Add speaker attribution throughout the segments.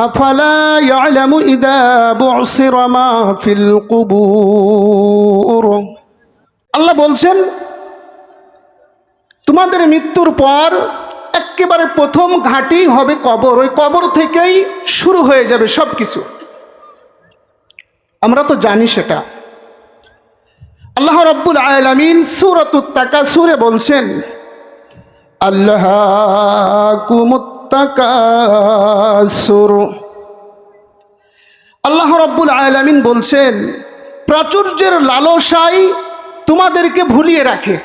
Speaker 1: أفلا يعلم إذا بعصر ما في القبور আল্লাহ বলছেন তোমাদের মৃত্যুর পর একেবারে প্রথম ঘাঁটি হবে কবর ওই কবর থেকেই শুরু হয়ে যাবে সব কিছু আমরা তো জানি সেটা আল্লাহ রব্বুল আলামিন সুরতুত তাকাসুরে বলছেন আল্লাহ কুমুত্তাকাসুর আল্লাহ রব্বুল আলামিন বলছেন, প্রাচুর্যের লালসাই তোমাদেরকে ভুলিয়ে রাখে।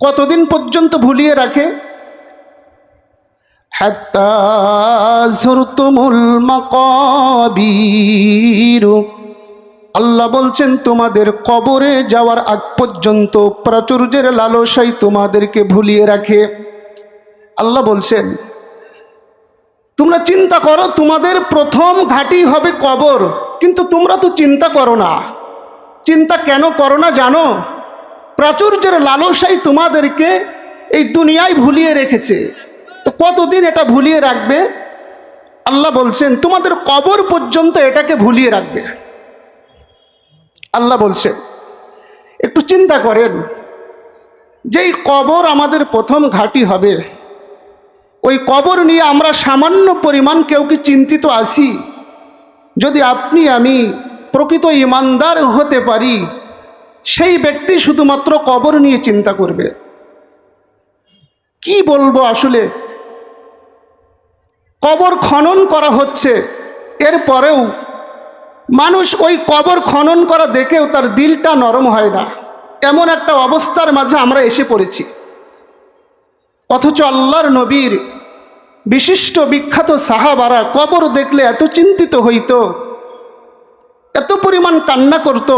Speaker 1: কতদিন পর্যন্ত ভুলিয়ে রাখে? আল্লাহ বলছেন, তোমাদের কবরে যাওয়ার আগ পর্যন্ত প্রাচুর্যের লালসাই তোমাদেরকে ভুলিয়ে রাখে। আল্লাহ বলছেন, তোমরা চিন্তা করো, তোমাদের প্রথম ঘাঁটি হবে কবর, কিন্তু তোমরা তো চিন্তা করো না। চিন্তা কেন করো না জানো? প্রাচুর্যের লালসাই তোমাদেরকে এই দুনিয়ায় ভুলিয়ে রেখেছে। তো কতদিন এটা ভুলিয়ে রাখবে? আল্লাহ বলছেন, তোমাদের কবর পর্যন্ত এটাকে ভুলিয়ে রাখবে। আল্লাহ বলছেন, একটু চিন্তা করেন, যেই কবর আমাদের প্রথম ঘাঁটি হবে ওই কবর নিয়ে আমরা সামান্য পরিমাণ কেউ কি চিন্তিত আছি? যদি আপনি, আমি প্রকৃত ইমানদার হতে পারি, সেই ব্যক্তি শুধুমাত্র কবর নিয়ে চিন্তা করবে। কি বলব আসলে? কবর খনন করা হচ্ছে এরপরেও মানুষ ওই কবর খনন করা দেখেও তার দিলটা নরম হয় না। এমন একটা অবস্থার মাঝে আমরা এসে পড়েছি। অথচ আল্লাহর নবীর বিশিষ্ট বিখ্যাত সাহাবারা কবর দেখলে এত চিন্তিত হইত, এত পরিমাণ কান্না করত।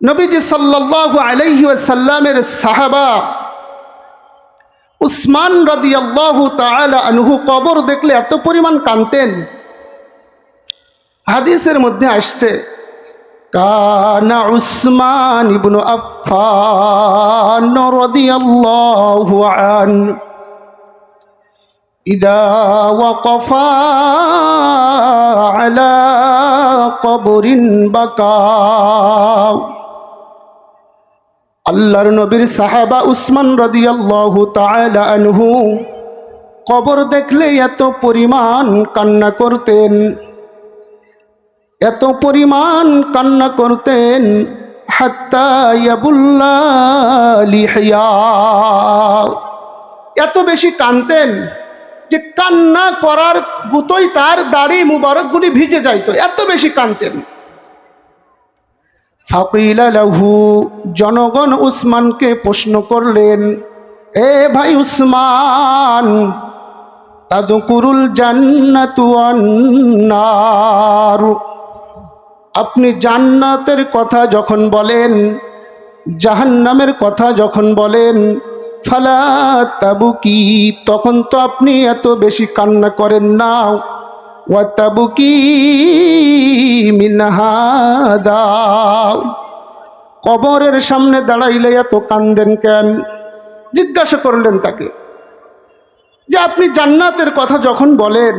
Speaker 1: নবীজি সাল্লাল্লাহু আলাইহি সাল্লামের সাহাবা উসমান রাদিয়াল্লাহু তাআলা আনহু কবর দেখলে এত পরিমাণ কানতেন হাদিসের মধ্যে আসছে কানা উসমান ইবনু আফফান রাদিয়াল্লাহু আন, ইদা ওয়াকফা আলা কবরিন বাকা। আল্লাহর নবীর সাহাবা উসমান রাদিয়াল্লাহু তাআলা আনহু কবর দেখলে এত পরিমাণ কান্না করতেন। এত পরিমাণ কান্না করতেন এত বেশি কানতেন যে কান্না করার গুতোই তার দাড়ি মুবারকগুলি ভিজে যাইতো, এত বেশি কানতেন। ফাকিলা জনগণ উসমানকে প্রশ্ন করলেন, এ ভাই উসমান, তাদকুরুল জান্নাতু আন্নার। আপনি জান্নাতের কথা যখন বলেন, জাহান্নামের কথা যখন বলেন, ফালা তাবু কি তখন তো আপনি এত বেশি কান্না করেন না। ওয়াতাবুকি মিনহাদা কবরের সামনে দাঁড়াইলে এত কান্দেন কেন? জিজ্ঞাসা করলেন তাকে। যে আপনি জান্নাতের কথা যখন বলেন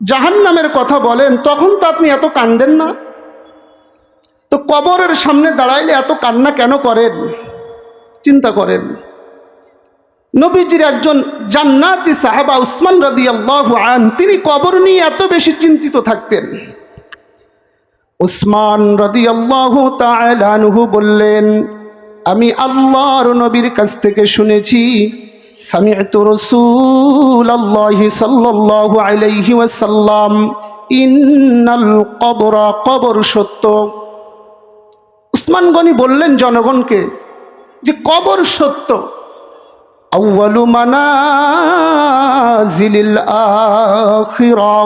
Speaker 1: জাহান্নামের কথা বলেন, তখন তো আপনি এত কান্দেন না। তো কবরের সামনে দাঁড়াইলে এত কান্না কেন করেন? চিন্তা করেন। নবীজির একজন জান্নাতি সাহাবা উসমান রাদি আল্লাহ আন, তিনি কবর নিয়ে এত বেশি চিন্তিত থাকতেন। উসমান রাদি আল্লাহ তালহু বললেন, আমি আল্লাহর নবীর কাছ থেকে শুনেছি سمعت رسول الله صلى الله عليه وسلم إن القبر قبر সত্য উসমান গনি বললেন জনগণকে যে কবর সত্য আউয়ালু মানাজিলিল আখিরা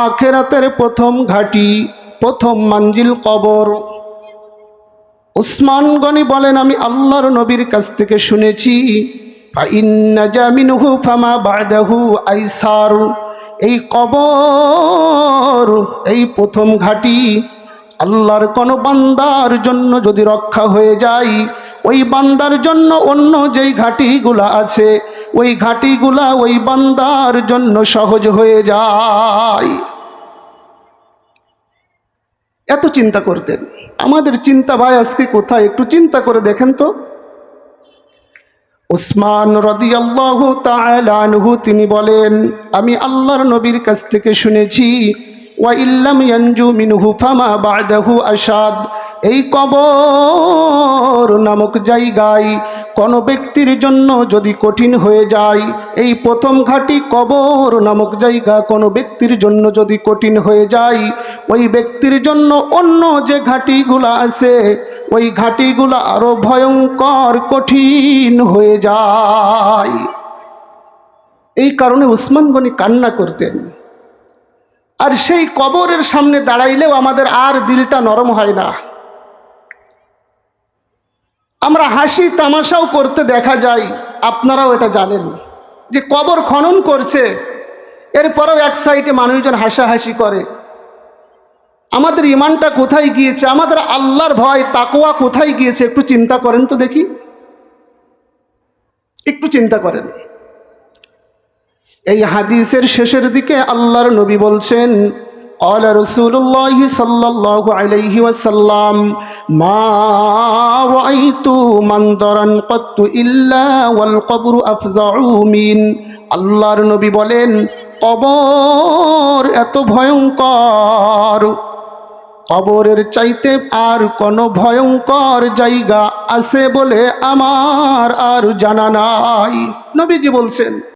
Speaker 1: আখেরাতের প্রথম ঘাটি প্রথম মঞ্জিল কবর উসমান গনি বলেন আমি আল্লাহর নবীর কাছ থেকে শুনেছি এই কবর, এই প্রথম ঘাটি আল্লাহর কোনো বান্দার জন্য যদি রক্ষা হয়ে যায়, ওই বান্দার জন্য অন্য যেই ঘাটিগুলা আছে, ওই ঘাটিগুলা ওই বান্দার জন্য সহজ হয়ে যায়। এত চিন্তা করতেন। আমাদের চিন্তা ভাই আজকে কোথায়? একটু চিন্তা করে দেখেন তো। উসমান রদিয়াল্লাহু তাআলাহু তিনি বলেন, আমি আল্লাহর নবীর কাছ থেকে শুনেছি আসাদ এই কবর নামক জায়গায় কোনো ব্যক্তির জন্য যদি কঠিন হয়ে যায়, এই প্রথম ঘাটি কবর নামক জায়গা কোনো ব্যক্তির জন্য যদি কঠিন হয়ে যায়, ওই ব্যক্তির জন্য অন্য যে ঘাটিগুলো আছে ওই ঘাটিগুলো আরও ভয়ঙ্কর, কঠিন হয়ে যায়। এই কারণে উসমান গনি কান্না করতেন। আর সেই কবরের সামনে দাঁড়াইলেও আমাদের আর দিলটা নরম হয় না। আমরা হাসি তামাশাও করতে দেখা যায়, আপনারাও এটা জানেন, যে কবর খনন করছে, এরপরেও এক সাইডে মানুষজন হাসাহাসি করে। আমাদের ইমানটা কোথায় গিয়েছে আমাদের আল্লাহর ভয় তাকোয়া কোথায় গিয়েছে একটু চিন্তা করেন তো দেখি একটু চিন্তা করেন এই হাদিসের শেষের দিকে আল্লাহর নবী বলছেন قال رسول الله صلى الله عليه وسلم ما رأيت منظرا قط إلا والقبر أفزع من আল্লাহর নবী বলেন কবর এত ভয়ঙ্কর কবরের চাইতে আর কোনো ভয়ঙ্কর জায়গা আছে বলে আমার আর জানা নাই। নবীজি বলছেন